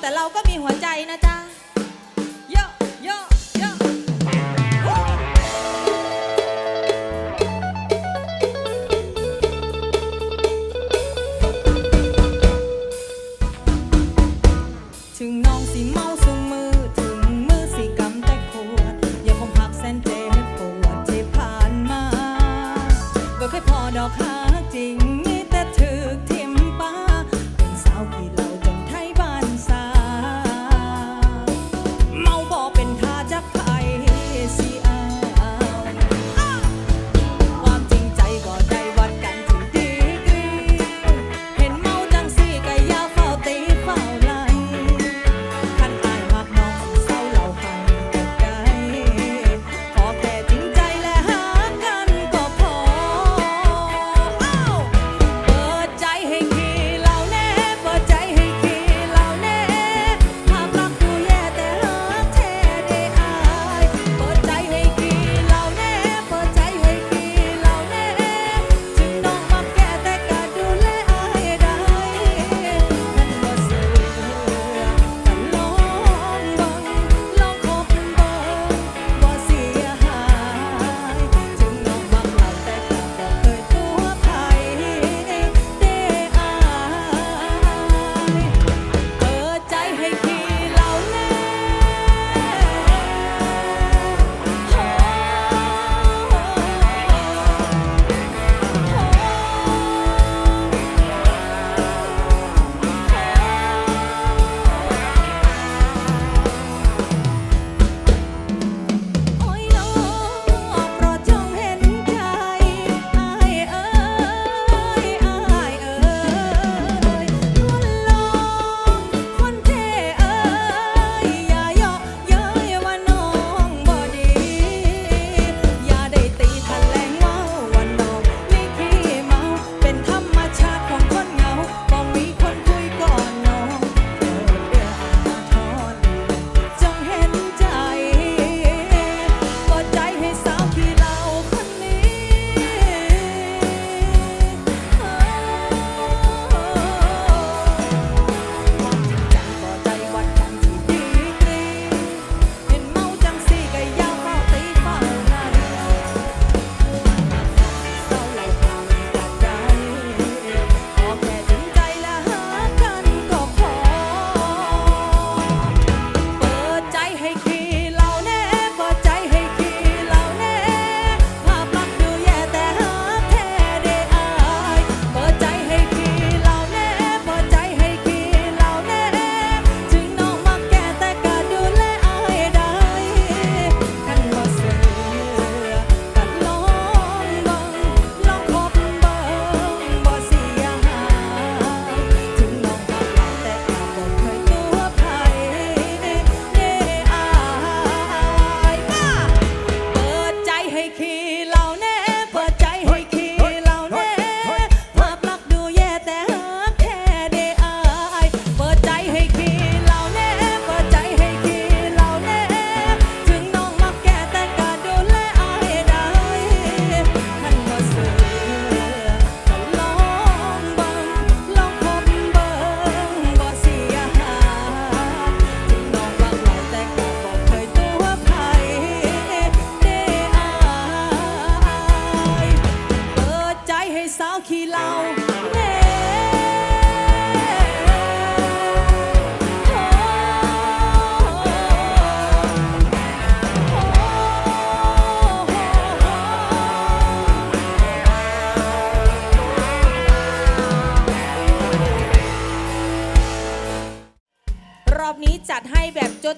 แต่เราก็มีหัวใจนะจ๊ะ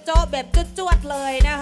โจ๊ะแบบจวดๆเลยนะคะ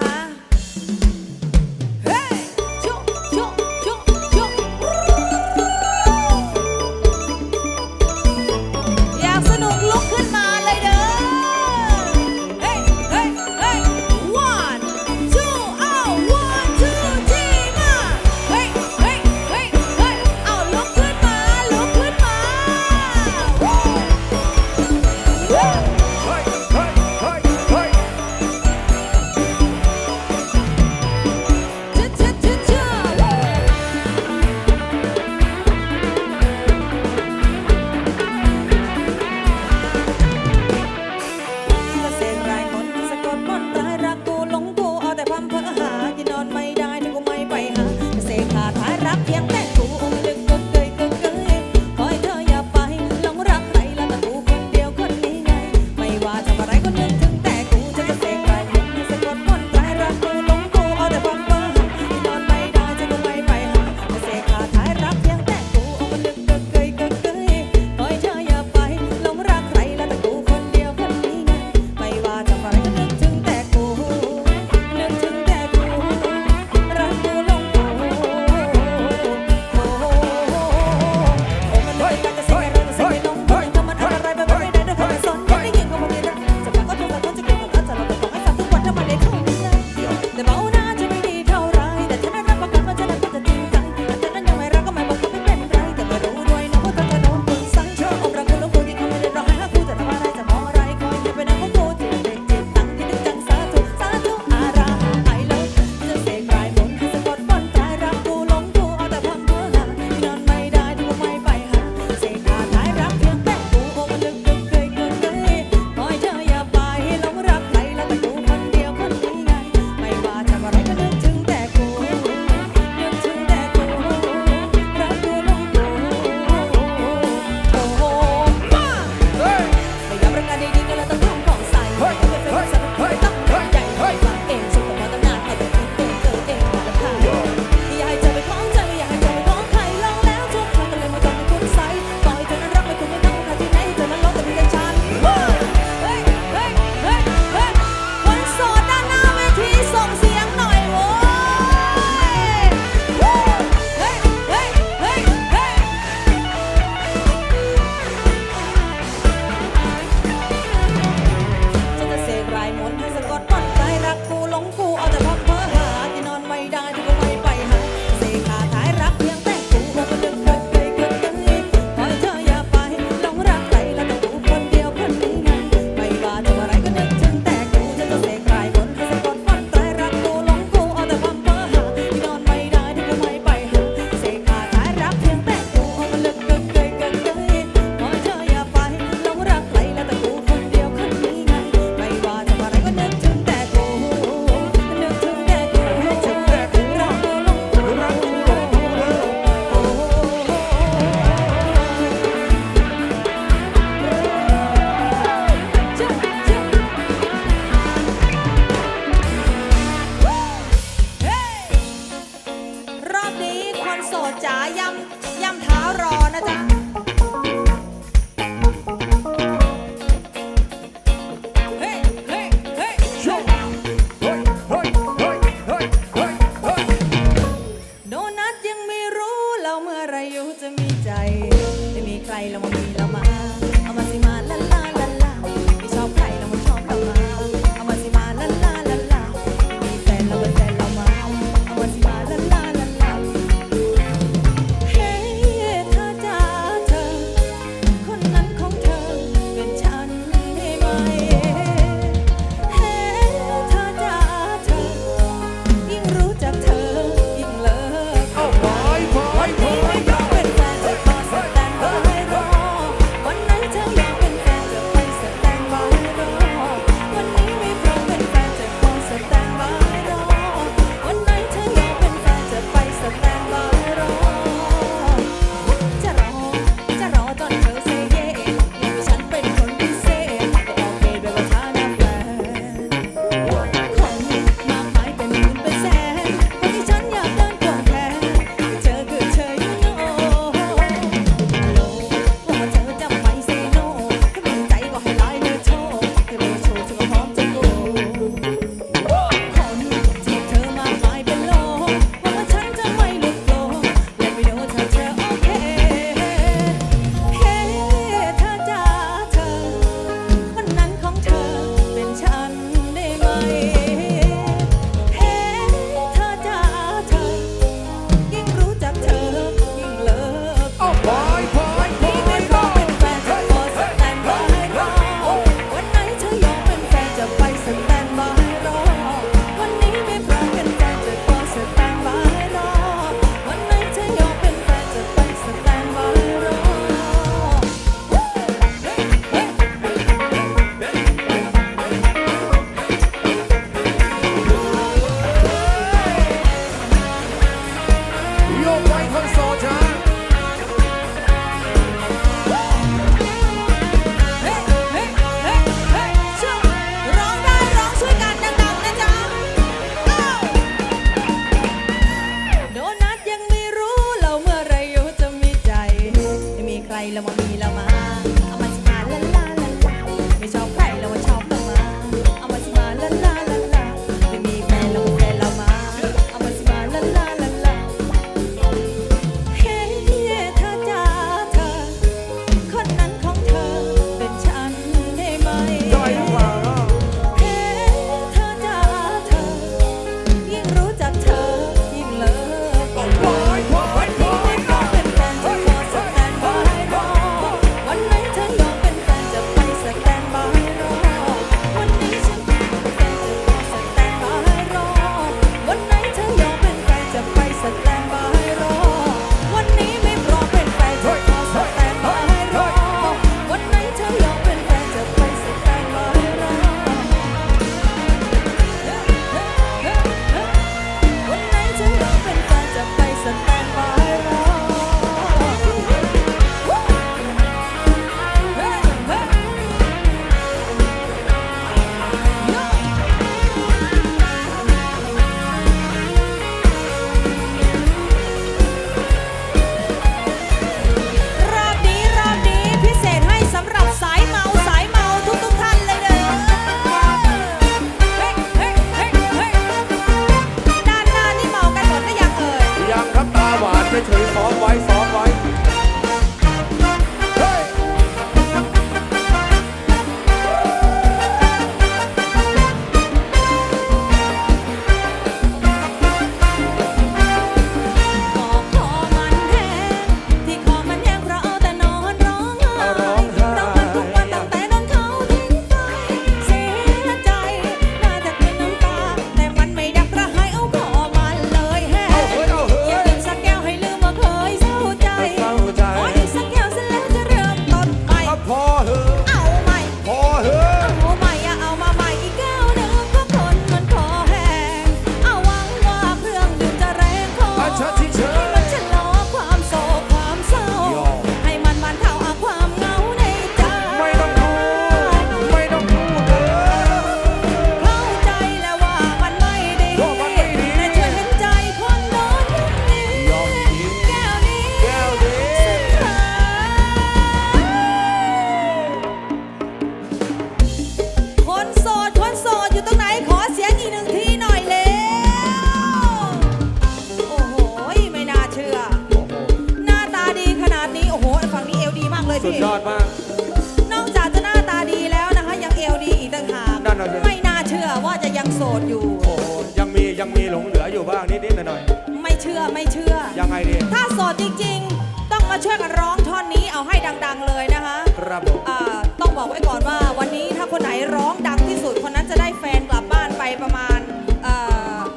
มีหลงเหลืออยู่บ้างนิดๆหน่อยไม่เชื่อไม่เชื่อ ๆยังไงดีถ้าโสดจริงๆ ต้องมาช่วยกันร้องท่อนนี้เอาให้ดังๆเลยนะคะครับผมอ่าต้องบอกไว้ก่อนว่าวันนี้ถ้าคนไหนร้องดังที่สุด คนนั้นจะได้แฟนกลับบ้านไปประมาณ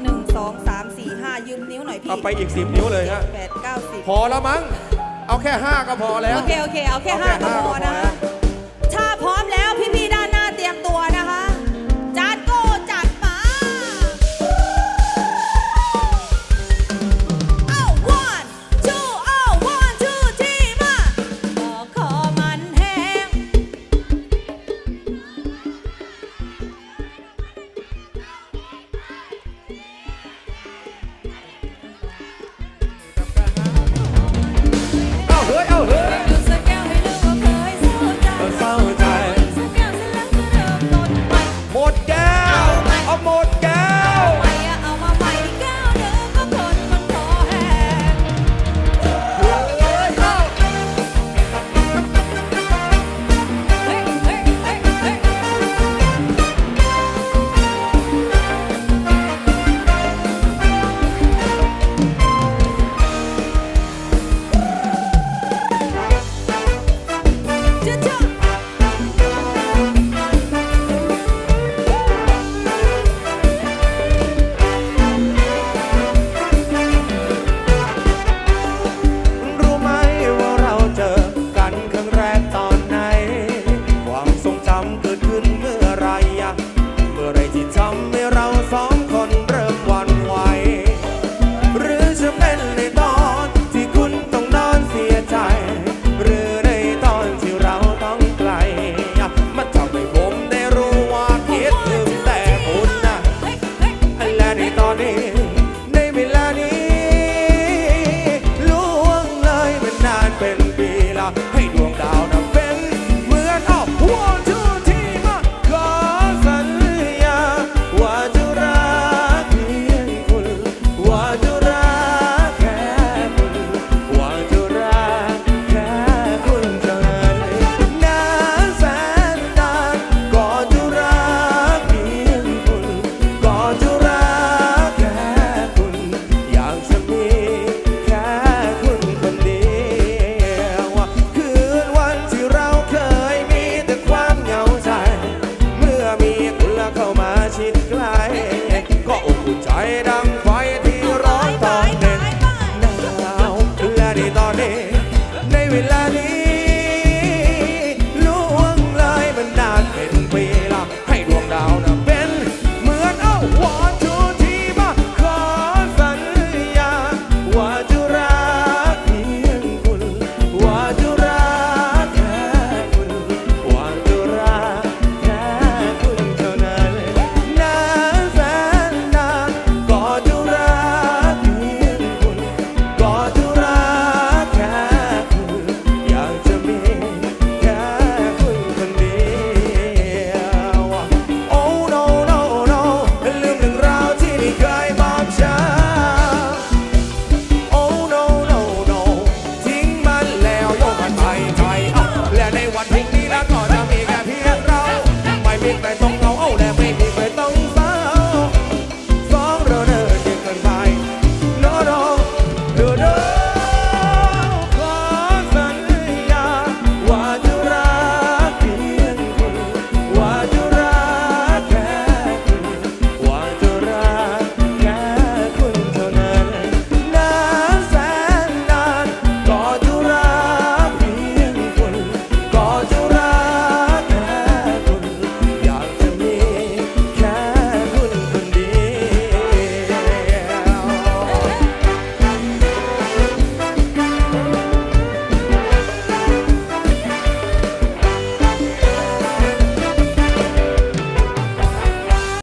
หนึ่งสองสามสี่ห้ายืมนิ้วหน่อยพี่เอาไปอีก10นิ้วเลยฮะแปดเก้าสิบ พอแล้วมั้งเอาแค่5ก็พอแล้ว โอเค โอเค เอาแค่เอาห้าแค่ก็ห้าพอก็พอนะแล้ว